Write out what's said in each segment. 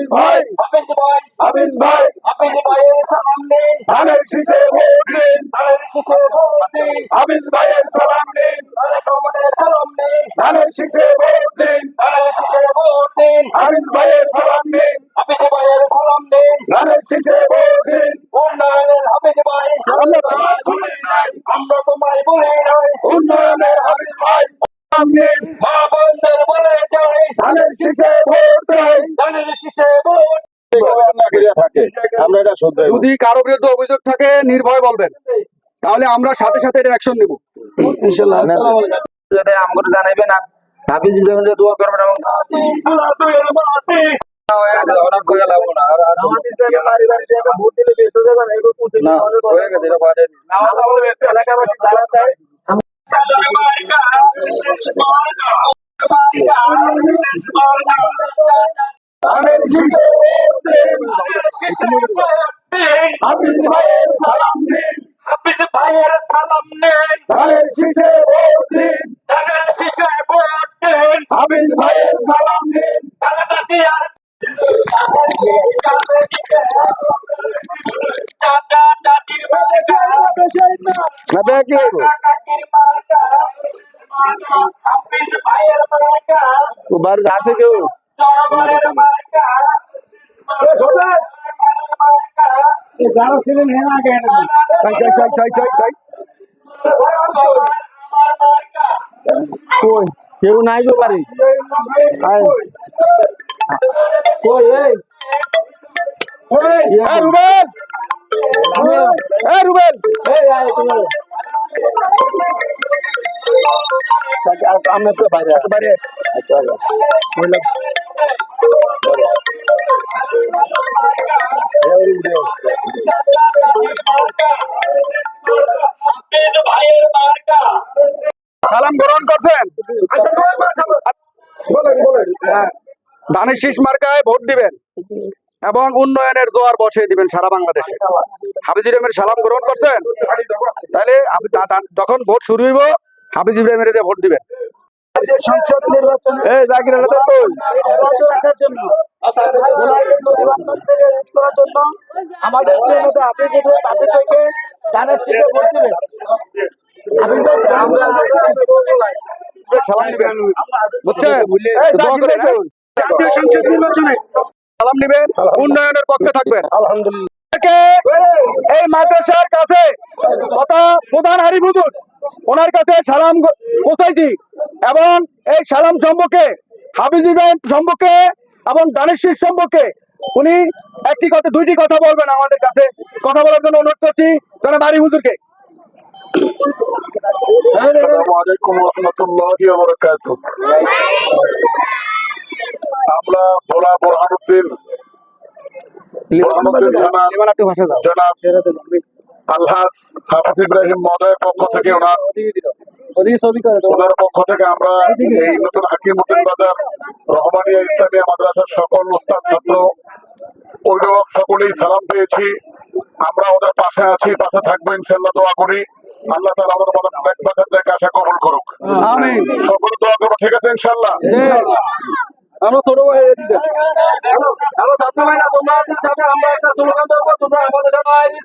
হাবিজ ভাই হাফিজ ভাই হাবিজ ভাই। হাফিজ ভাইয়ের সালাম নিন ধানের শীষে ভোট দিন। ধানের শীষে ভোট দিন। হাবিজ ভাইয়ের সালাম নিন ধানের সালাম নিন ধানের শীষে ভোট দিন। ধানের শীষে ভোট দিন। হাবিজ ভাইয়ের সালাম নিন হাফিজ ভাইয়ের সালাম নিন ধানের শীষে যদি কারও বিরুদ্ধে অভিযোগ থাকে নির্ভয় বলবেন। তাহলে আমরা সাথে সাথে এটা অ্যাকশন নেব। যাতে আমগর জানাইবেন আর হাফিজ ইব্রাহিমের দোয়া করবেন এবং অনেক করে লাগবো না আর- আর- না, হয়ে গেছে, এটা বাদে। ধানের শীষে ভোট দিন হাবিজ ভাইয়ের সালাম দিন হাফিজ ভাইয়ের সালাম নিন ধানের শীষে ভোট দিন ধানের শীষে ভোট যারা ছিলেন হ্যাঁ আগে চাই চাই চাই চাই চাই চাই কই? কেউ নাই গো বাড়ি? আয়। কই এই? এ রুবেল। এ রুবেল। এই আয় তুমি আমরা তো বাইরে। বাইরে আচ্ছা, সালাম গ্রহণ করছেন? বলেন বলেন। ধানের শীষ মার্কায় ভোট দিবেন এবং উন্নয়নের জোয়ার বসিয়ে দিবেন সারা বাংলাদেশে। হাফিজ ইব্রাহিমের সালাম গ্রহণ করছেন? তাহলে যখন ভোট শুরু হইব হাফিজ ইব্রাহিমের দিয়ে ভোট দিবেন। সংসদ নির্বাচনে এই জাকির করার জন্য আমাদের নেতা ধানের শীষে ভোট দিবেন। সালাম হ্যাঁ? জাতীয় সংসদ নির্বাচনে সালাম নিবেন উন্নয়নের পক্ষে থাকবেন। আলহামদুলিল্লাহ। এই মাদ্রাসার কাছে তথা প্রধান হারিফ হুজুর ওনার কাছে সালাম পৌঁছাইছি এবং এই সালাম সম্পর্কে হাফিজ ইব্রাহিম সম্পর্কে এবং দানেশ্বর সম্পর্কে উনি একটি কথা, দুইটি কথা বলবেন আমাদের কাছে। কথা বলার জন্য অনুরোধ করছি, জনাব হারিফ হুজুরকে। আমরা আমরা এই নতুন হাকিমুদ্দিন বাজার রহমানিয়া ইসলামিয়া মাদ্রাসার সকল উস্তাদ ছাত্র সকলেই সালাম পেয়েছি। আমরা ওদের পাশে আছি পাশে থাকব ইনশাল্লাহ দোয়া করি। আল্লাহ তালা আমাদের মনে আশা কবুল করুক। সকলে দোয়া করব ঠিক আছে ইনশাল্লাহ আমরা ছোট ভাই ছাত্র তোমাদের সাথে আমরা একটা স্লোগান তোমরা আমাদের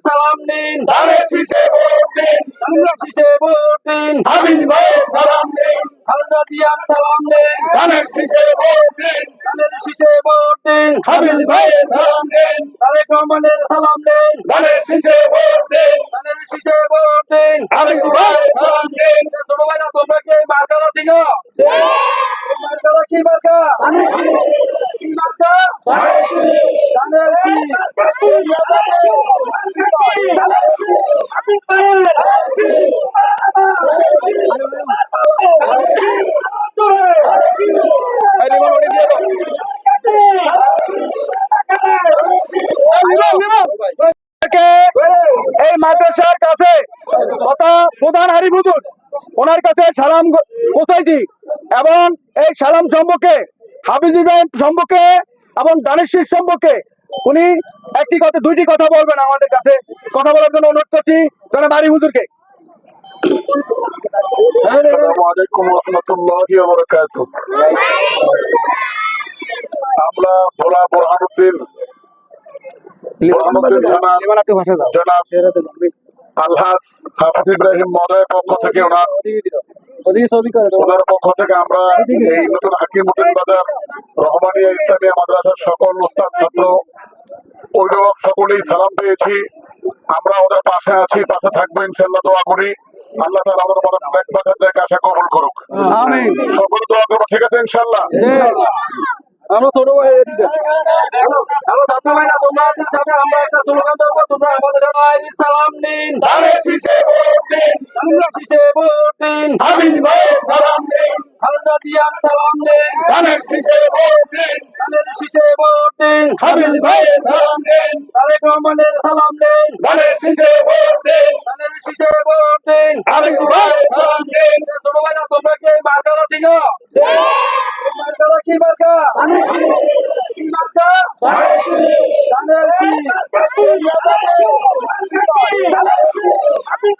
সালাম নিন ধানের শীষে ভোট দিন। আমরা শীষে ভোট দিন। সালাম জিয়ার সালাম দিন ধানের শীষে ভোট দিন। ধানের শীষে ভোট দিন। হাবিজ ভাইয়ের সালাম দিন। তারেক রহমানের সালাম দিন। ধানের শীষে ভোট দিন। ধানের শীষে ভোট দিন। হাবিজ ভাইয়ের সালাম দিন। ছোট ভাইরা তোমরা কি মার্কারা চিনো মার্কারা কি মার্কা? কি মার্কা? ধানের শীষ এই লিমান ওটি দিয়ে দাও থেকে এই মাদ্রাসার কাছে তথা প্রধান হারিফ ওনার কাছে সালাম পৌঁছাইছি। এবং এই সালাম সম্পর্কে হাফিজ ইব্রাহিম সম্পর্কে এবং দানেশ্বর সম্পর্কে উনি একটি কথা দুইটি কথা বলবেন আমাদের কাছে। কথা বলার জন্য অনুরোধ করছি জনাব হারিফ হুজুরকে আসসালামু আলাইকুম ওয়া রাহমাতুল্লাহি ওয়া বারাকাতুহু। আমরা ভোলা বোরহানুদ্দিন উদ্দিন প্রধানমন্ত্রী জনাব জনাব আলহাজ হাফিজ ইব্রাহিম মহোদয়ের পক্ষ থেকে ওনার ওনার পক্ষ থেকে আমরা এই নতুন হাকিমুদ্দিন বাজার রহমানিয়া ইসলামিয়া মাদ্রাসার সকল উস্তাদ ছাত্র অভিভাবক সকলেই সালাম পেয়েছি। আমরা ওদের পাশে আছি পাশে থাকব ইনশাল্লাহ দোয়া করি। আল্লাহ তালা আমাদের মনে আশা কবুল করুক। আমিন। সকলে দোয়া করব ঠিক আছে ইনশাল্লাহ আমরা ছোট ভাই হ্যালো ছাত্র ভাইরা তোমাদের সাথে আমরা একটা স্লোগান দেবো তোমরা আমাদের সবাই সালাম নিন ধানের শীষে ভোট দিন, আমরা শিশে ভোট দিন। ভাই সালাম দিন, খালেদা জিয়ার সালাম দিন। ধানের শীষে ভোট দিন, ধানের শীষে ভোট দিন। ভাই সালাম দিন, তারেক রহমানের সালাম দিন। শীষে ভোট দিন, ধানের শীষে ভোট দিন। ভাই সালাম দিন। ছোট ভাইরা তোমরা কি মার্কারা মার্কারা কি মার্কা কি মার্কা আমি